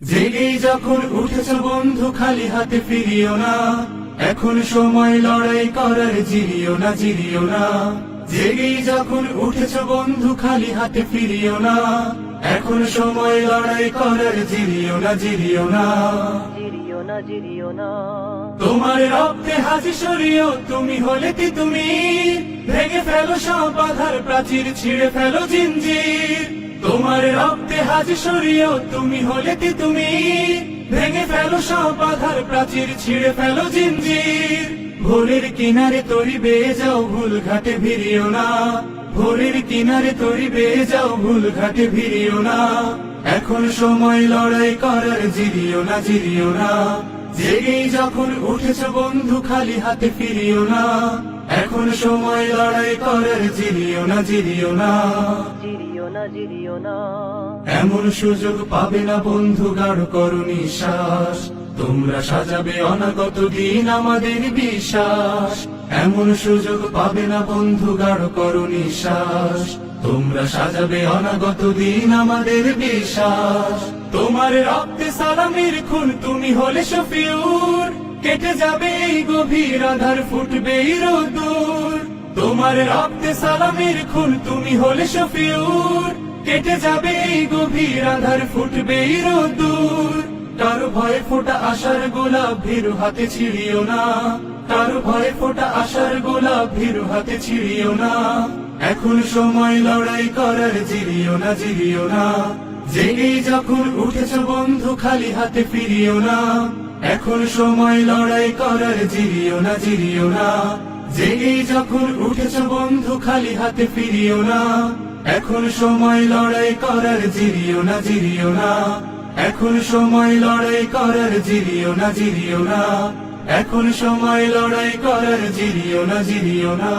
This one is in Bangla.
জেগেই যখন উঠেছ বন্ধু খালি হাতে ফিরিও না। এখন সময় লড়াই করার জিরিও না জিরিও না। জেগেই যখন উঠেছ বন্ধু খালি হাতে ফিরিও না। এখন সময় লড়াই করার জিরিও না জিরিও না। জিরিও না জিরিও না। তোমার রক্তে হাজি সরিও তুমি হলে কি তুমি? ভেঙে ফেলো সব বাধার প্রাচীর ছিঁড়ে ফেলো জিঞ্জির। তোমার রক্তে হাজ সরিয়ে তুমি হলে কি তুমি? ভেঙে ফেলো সব বাধার প্রাচীর ছিঁড়ে ফেলো জিঞ্জির। ভোরের কিনারে তরি বেয়ে যাও, ভুল ঘাটে ভিড়িও না। ভোরের কিনারে তরি বেয়ে যাও, ভুল ঘাটে ভিড়িও না। এখন সময় লড়াই করার জিরিও না জিরিও না। জেগেই যখন উঠেছ বন্ধু খালি হাতে ফিরিও না। এখন সময় লড়াই করার জিরিও না জিরিও না। জিরিও না জিরিও না। এমন সুযোগ পাবে না বন্ধু গাঢ় করো নিঃশ্বাস। তোমরা সাজাবে অনাগত দিন আমাদের বিশ্বাস। এমন সুযোগ পাবে না বন্ধু গাঢ় করো নিঃশ্বাস তোমরা সাজাবে অনাগত দিন আমাদের বিশ্বাস। তোমার রক্তে সালামের খুন তুমি হলে শফিউর। কেটে যাবে এই গভীর আধার, ফুটবে রোদুর তোমার রক্তে সালামের খুন তুমি হলে শফিউর। কেটে যাবে এই গভীর আধার, ফুটবে রোদুর কারও ভয়ে ফোটা আশার গোলাপ, ভীরু হাতে ছিড়িও না। কারও ভয়ে ফোটা আশার গোলাপ হাতে ছিড়িও না। এখন সময় লড়াই করার জিরিও না জিরিও না। জেগেই যখন উঠেছ বন্ধু, খালি হাতে ফিরিও না। এখন সময় লড়াই করার জিরিও না জিরিও না। জেগেই যখন উঠেছ বন্ধু, খালি হাতে ফিরিও না। এখন সময় লড়াই করার জিরিও না জিরিও না। এখন সময় লড়াই করার জিরিও না জিরিও না। এখন সময় লড়াই করার জিরিও না জিরিও না।